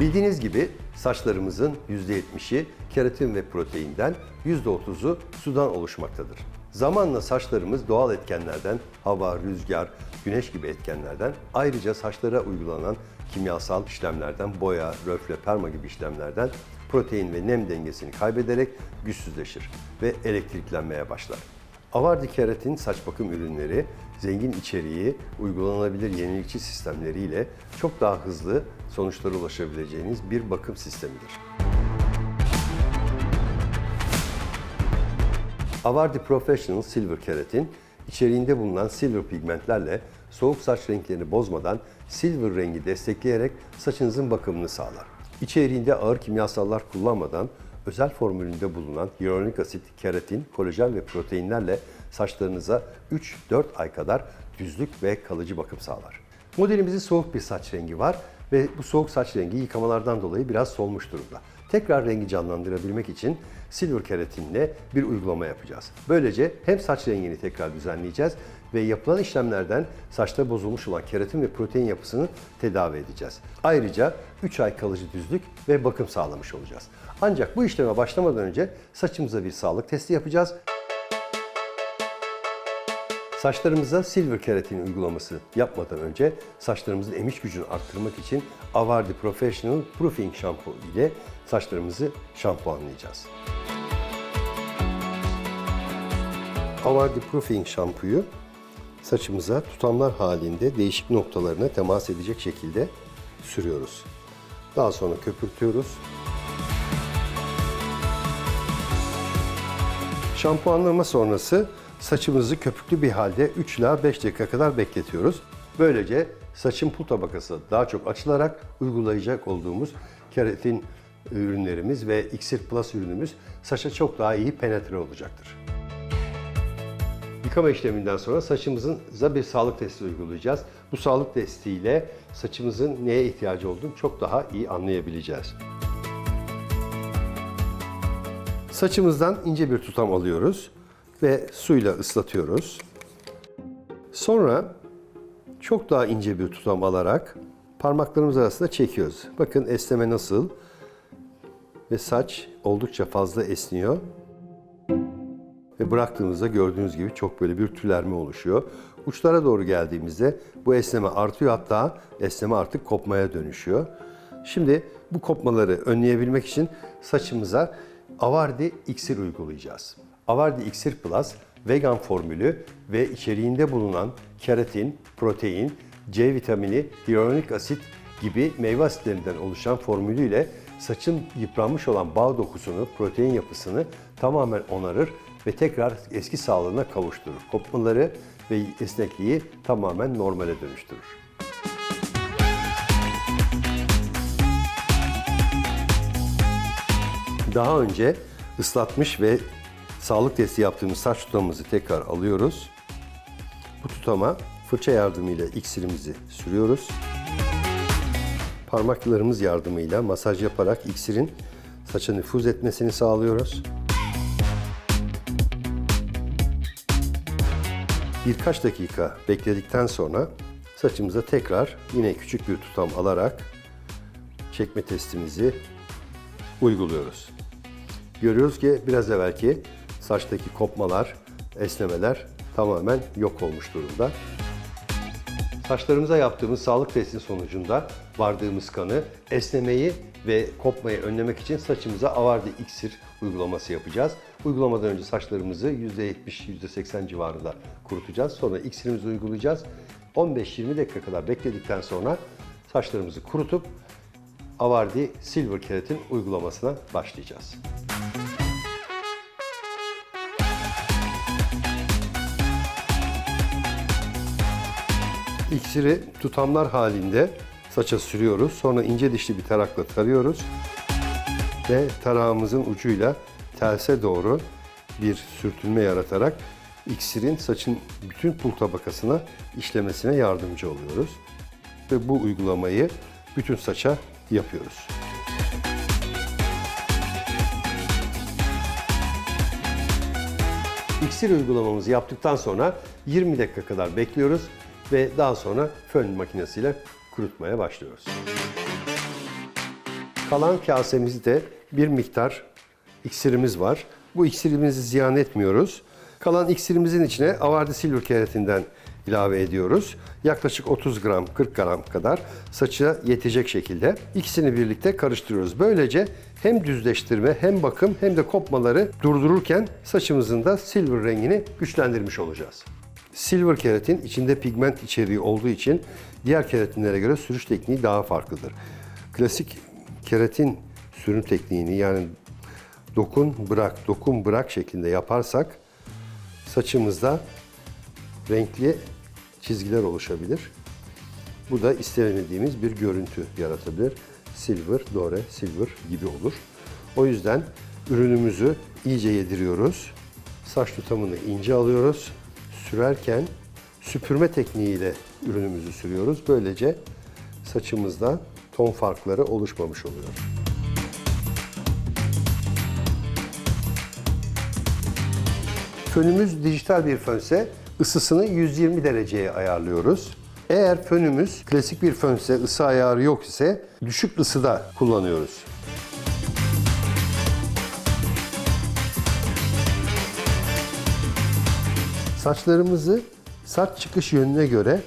Bildiğiniz gibi saçlarımızın %70'i keratin ve proteinden, %30'u sudan oluşmaktadır. Zamanla saçlarımız doğal etkenlerden, hava, rüzgar, güneş gibi etkenlerden, ayrıca saçlara uygulanan kimyasal işlemlerden, boya, röfle, perma gibi işlemlerden protein ve nem dengesini kaybederek güçsüzleşir ve elektriklenmeye başlar. Avardi keratin saç bakım ürünleri zengin içeriği, uygulanabilir yenilikçi sistemleriyle çok daha hızlı sonuçlara ulaşabileceğiniz bir bakım sistemidir. Avardi Professional Silver Keratin, içeriğinde bulunan silver pigmentlerle soğuk saç renklerini bozmadan silver rengi destekleyerek saçınızın bakımını sağlar. İçeriğinde ağır kimyasallar kullanmadan özel formülünde bulunan hyaluronik asit, keratin, kolajen ve proteinlerle saçlarınıza 3-4 ay kadar düzlük ve kalıcı bakım sağlar. Modelimizin soğuk bir saç rengi var ve bu soğuk saç rengi yıkamalardan dolayı biraz solmuş durumda. Tekrar rengi canlandırabilmek için silver keratinle bir uygulama yapacağız. Böylece hem saç rengini tekrar düzenleyeceğiz ve yapılan işlemlerden saçta bozulmuş olan keratin ve protein yapısını tedavi edeceğiz. Ayrıca 3 ay kalıcı düzlük ve bakım sağlamış olacağız. Ancak bu işleme başlamadan önce saçımıza bir sağlık testi yapacağız. Saçlarımıza silver keratin uygulaması yapmadan önce saçlarımızın emiş gücünü arttırmak için Avardi Professional Proofing Shampoo ile saçlarımızı şampuanlayacağız. Avardi Proofing şampuyu saçımıza tutamlar halinde değişik noktalarına temas edecek şekilde sürüyoruz. Daha sonra köpürtüyoruz. Şampuanlama sonrası saçımızı köpüklü bir halde 3 ila 5 dakika kadar bekletiyoruz. Böylece saçın pul tabakası daha çok açılarak uygulayacak olduğumuz keratin ürünlerimiz ve Xir Plus ürünümüz saça çok daha iyi penetre olacaktır. Yıkama işleminden sonra saçımızın bir sağlık testi uygulayacağız. Bu sağlık testiyle saçımızın neye ihtiyacı olduğunu çok daha iyi anlayabileceğiz. Saçımızdan ince bir tutam alıyoruz ve suyla ıslatıyoruz. Sonra çok daha ince bir tutam alarak parmaklarımız arasında çekiyoruz. Bakın esneme nasıl ve saç oldukça fazla esniyor. Ve bıraktığımızda gördüğünüz gibi çok böyle bir tülerme oluşuyor. Uçlara doğru geldiğimizde bu esneme artıyor hatta esneme artık kopmaya dönüşüyor. Şimdi bu kopmaları önleyebilmek için saçımıza Avardi iksir uygulayacağız. Avardi iksir Plus vegan formülü ve içeriğinde bulunan keratin, protein, C vitamini, hyaluronik asit gibi meyve asitlerinden oluşan formülüyle saçın yıpranmış olan bağ dokusunu, protein yapısını tamamen onarır ve tekrar eski sağlığına kavuşturur. Kopmaları ve esnekliği tamamen normale dönüştürür. Daha önce ıslatmış ve sağlık testi yaptığımız saç tutamımızı tekrar alıyoruz. Bu tutama fırça yardımıyla iksirimizi sürüyoruz. Parmaklarımız yardımıyla masaj yaparak iksirin saça nüfuz etmesini sağlıyoruz. Birkaç dakika bekledikten sonra saçımıza tekrar yine küçük bir tutam alarak çekme testimizi uyguluyoruz. Görüyoruz ki biraz evvelki saçtaki kopmalar, esnemeler tamamen yok olmuş durumda. Saçlarımıza yaptığımız sağlık testi sonucunda vardığımız kanı esnemeyi ve kopmayı önlemek için saçımıza Avardi iksir uygulaması yapacağız. Uygulamadan önce saçlarımızı %70-%80 civarında kurutacağız. Sonra iksirimizi uygulayacağız. 15-20 dakika kadar bekledikten sonra saçlarımızı kurutup Avardi Silver Keratin uygulamasına başlayacağız. İksiri tutamlar halinde saça sürüyoruz. Sonra ince dişli bir tarakla tarıyoruz. Ve tarağımızın ucuyla terse doğru bir sürtünme yaratarak iksirin saçın bütün pul tabakasına işlemesine yardımcı oluyoruz. Ve bu uygulamayı bütün saça yapıyoruz. İksir uygulamamızı yaptıktan sonra 20 dakika kadar bekliyoruz ve daha sonra fön makinesiyle kurutmaya başlıyoruz. Kalan kasemizde bir miktar iksirimiz var. Bu iksirimizi ziyan etmiyoruz. Kalan iksirimizin içine avardi silver keratinden ilave ediyoruz. Yaklaşık 30 gram, 40 gram kadar saça yetecek şekilde ikisini birlikte karıştırıyoruz. Böylece hem düzleştirme hem bakım hem de kopmaları durdururken saçımızın da silver rengini güçlendirmiş olacağız. Silver keratin içinde pigment içeriği olduğu için diğer keratinlere göre sürüş tekniği daha farklıdır. Klasik keratin sürüm tekniğini yani dokun bırak, dokun bırak şeklinde yaparsak saçımızda renkli çizgiler oluşabilir. Bu da istemediğimiz bir görüntü yaratabilir. Silver, dore, silver gibi olur. O yüzden ürünümüzü iyice yediriyoruz. Saç tutamını ince alıyoruz. Sürerken süpürme tekniğiyle ürünümüzü sürüyoruz. Böylece saçımızda ton farkları oluşmamış oluyor. Fönümüz dijital bir fönse ısısını 120 dereceye ayarlıyoruz. Eğer fönümüz klasik bir fönse ısı ayarı yok ise düşük ısıda kullanıyoruz. Saçlarımızı saç çıkış yönüne göre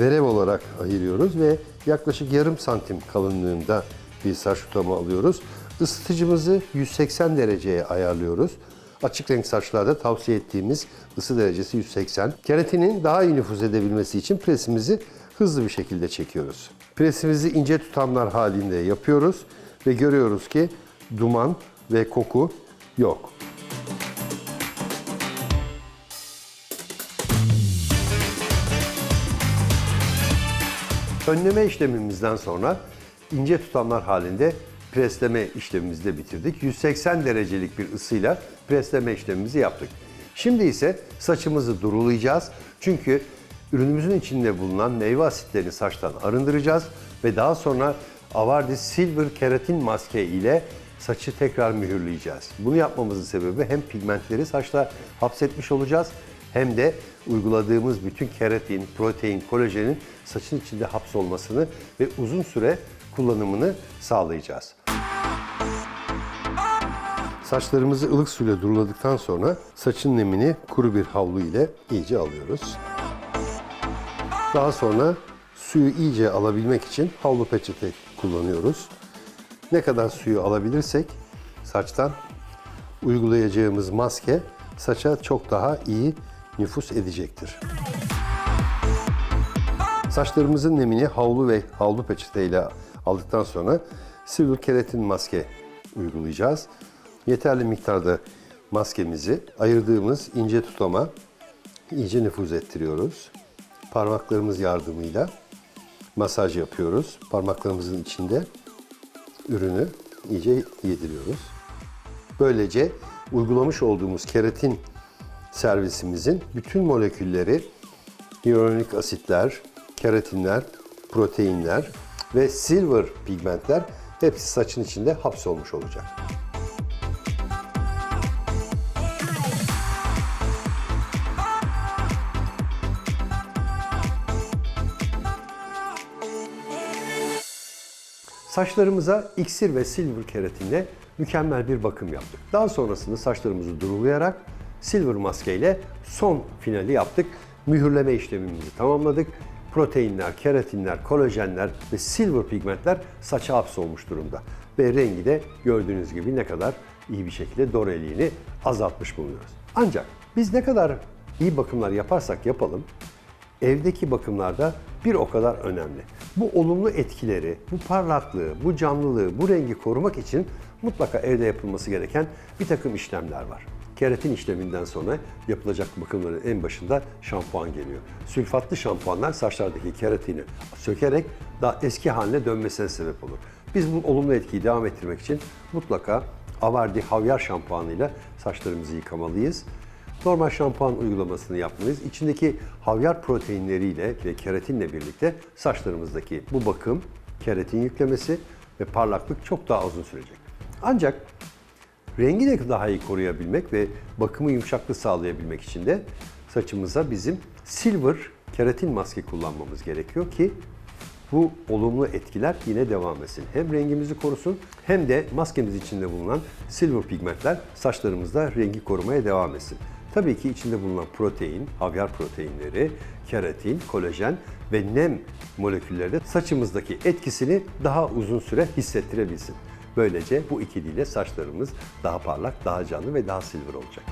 verev olarak ayırıyoruz ve yaklaşık yarım santim kalınlığında bir saç tutamı alıyoruz. Isıtıcımızı 180 dereceye ayarlıyoruz. Açık renk saçlarda tavsiye ettiğimiz ısı derecesi 180. Keratinin daha iyi nüfuz edebilmesi için presimizi hızlı bir şekilde çekiyoruz. Presimizi ince tutamlar halinde yapıyoruz ve görüyoruz ki duman ve koku yok. Önleme işlemimizden sonra ince tutamlar halinde presleme işlemimizi de bitirdik. 180 derecelik bir ısıyla presleme işlemimizi yaptık. Şimdi ise saçımızı durulayacağız. Çünkü ürünümüzün içinde bulunan meyve asitlerini saçtan arındıracağız ve daha sonra Avardi Silver Keratin maske ile saçı tekrar mühürleyeceğiz. Bunu yapmamızın sebebi hem pigmentleri saçta hapsetmiş olacağız hem de uyguladığımız bütün keratin, protein, kolajenin saçın içinde hapsolmasını ve uzun süre kullanımını sağlayacağız. Saçlarımızı ılık suyla duruladıktan sonra saçın nemini kuru bir havlu ile iyice alıyoruz. Daha sonra suyu iyice alabilmek için havlu peçete kullanıyoruz. Ne kadar suyu alabilirsek saçtan uygulayacağımız maske saça çok daha iyi nüfus edecektir. Saçlarımızın nemini havlu ve havlu peçeteyle aldıktan sonra silver keratin maske uygulayacağız. Yeterli miktarda maskemizi ayırdığımız ince tutama iyice nüfuz ettiriyoruz. Parmaklarımız yardımıyla masaj yapıyoruz. Parmaklarımızın içinde ürünü iyice yediriyoruz. Böylece uygulamış olduğumuz keratin servisimizin bütün molekülleri hyaluronik asitler, keratinler, proteinler ve silver pigmentler hepsi saçın içinde hapsolmuş olacak. Saçlarımıza iksir ve silver keratinle mükemmel bir bakım yaptık. Daha sonrasında saçlarımızı durulayarak silver maskeyle son finali yaptık. Mühürleme işlemimizi tamamladık. Proteinler, keratinler, kolajenler ve silver pigmentler saça hapsolmuş durumda. Ve rengi de gördüğünüz gibi ne kadar iyi bir şekilde doreliğini azaltmış bulunuyoruz. Ancak biz ne kadar iyi bakımlar yaparsak yapalım, evdeki bakımlarda bir o kadar önemli. Bu olumlu etkileri, bu parlaklığı, bu canlılığı, bu rengi korumak için mutlaka evde yapılması gereken bir takım işlemler var. Keratin işleminden sonra yapılacak bakımların en başında şampuan geliyor. Sülfatlı şampuanlar saçlardaki keratini sökerek daha eski haline dönmesine sebep olur. Biz bu olumlu etkiyi devam ettirmek için mutlaka Avardi havyar şampuanıyla saçlarımızı yıkamalıyız. Normal şampuan uygulamasını yapmalıyız. İçindeki havyar proteinleriyle ve keratinle birlikte saçlarımızdaki bu bakım, keratin yüklemesi ve parlaklık çok daha uzun sürecek. Ancak rengi de daha iyi koruyabilmek ve bakımı yumuşaklığı sağlayabilmek için de saçımıza bizim silver keratin maske kullanmamız gerekiyor ki Bu olumlu etkiler yine devam etsin. Hem rengimizi korusun hem de maskemiz içinde bulunan silver pigmentler saçlarımızda rengi korumaya devam etsin. Tabii ki içinde bulunan protein, havyar proteinleri, keratin, kolajen ve nem molekülleri de saçımızdaki etkisini daha uzun süre hissettirebilsin. Böylece bu ikiliyle saçlarımız daha parlak, daha canlı ve daha silver olacak.